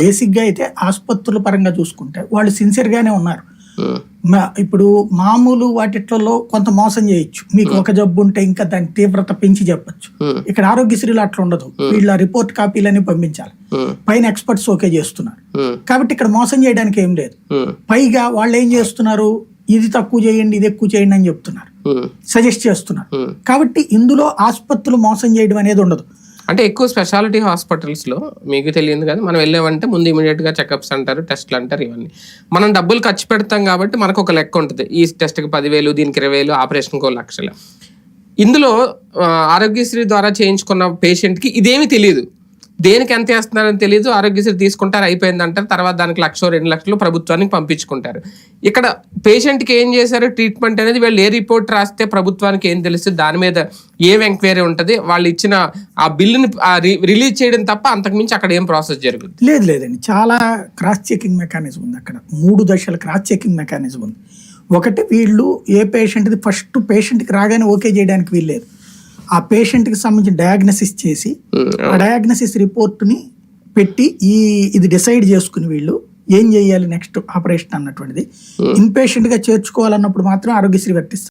బేసిక్గా అయితే ఆసుపత్రుల పరంగా చూసుకుంటే వాళ్ళు సిన్సియర్ గానే ఉన్నారు. ఇప్పుడు మామూలు వాటిట్లలో కొంత మోసం చేయొచ్చు. మీకు ఒక జబ్బు ఉంటే ఇంకా దాని తీవ్రత పెంచి చెప్పొచ్చు. ఇక్కడ ఆరోగ్యశ్రీలో అట్లా ఉండదు. వీళ్ళ రిపోర్ట్ కాపీలన్నీ పంపించాలి. పైన ఎక్స్పర్ట్స్ ఓకే చేస్తున్నారు. కాబట్టి ఇక్కడ మోసం చేయడానికి ఏం లేదు. పైగా వాళ్ళు ఏం చేస్తున్నారు? ఇది తక్కువ చేయండి ఇది ఎక్కువ చేయండి అని చెప్తున్నారు. సజెస్ట్ చేస్తున్నారు. కాబట్టి ఇందులో ఆసుపత్రులు మోసం చేయడం అనేది ఉండదు. అంటే ఎక్కువ స్పెషాలిటీ హాస్పిటల్స్లో మీకు తెలియదు కదా మనం వెళ్ళామంటే ముందు ఇమీడియట్గా చెకప్స్ అంటారు టెస్ట్లు అంటారు ఇవన్నీ. మనం డబ్బులు ఖర్చు పెడతాం కాబట్టి మనకు ఒక లెక్క ఉంటుంది. ఈ టెస్ట్కి పదివేలు దీనికి ఇరవై వేలు ఆపరేషన్కి ఒక లక్షలు ఇందులో ఆరోగ్యశ్రీ ద్వారా చేయించుకున్న పేషెంట్కి ఇదేమి ఇదేమీ తెలియదు. దేనికి ఎంత వేస్తున్నారని తెలియదు ఆరోగ్యశ్రీ తీసుకుంటారు అయిపోయింది అంటారు తర్వాత దానికి లక్ష రెండు లక్షలు ప్రభుత్వానికి పంపించుకుంటారు. ఇక్కడ పేషెంట్కి ఏం చేశారు? ట్రీట్మెంట్ అనేది వీళ్ళు ఏ రిపోర్ట్ రాస్తే ప్రభుత్వానికి ఏం తెలుస్తుంది? దాని మీద ఏం ఎంక్వైరీ ఉంటుంది? వాళ్ళు ఇచ్చిన ఆ బిల్లుని రిలీజ్ చేయడం తప్ప అంతకుమించి అక్కడ ఏం ప్రాసెస్ జరుగుతుంది లేదు లేదండి. చాలా క్రాస్ చెకింగ్ మెకానిజం ఉంది అక్కడ. మూడు దశల క్రాస్ చెకింగ్ మెకానిజం ఉంది. ఒకటి వీళ్ళు ఏ పేషెంట్ది ఫస్ట్ పేషెంట్కి రాగానే ఓకే చేయడానికి వీల్లేదు. ఆ పేషెంట్కి సంబంధించి డయాగ్నసిస్ చేసి ఆ డయాగ్నసిస్ రిపోర్ట్ని పెట్టి ఈ ఇది డిసైడ్ చేసుకుని వీళ్ళు ఏం చేయాలి నెక్స్ట్ ఆపరేషన్ అన్నటువంటిది. ఇన్ పేషెంట్గా చేర్చుకోవాలన్నప్పుడు మాత్రం ఆరోగ్యశ్రీ వర్తిస్తారు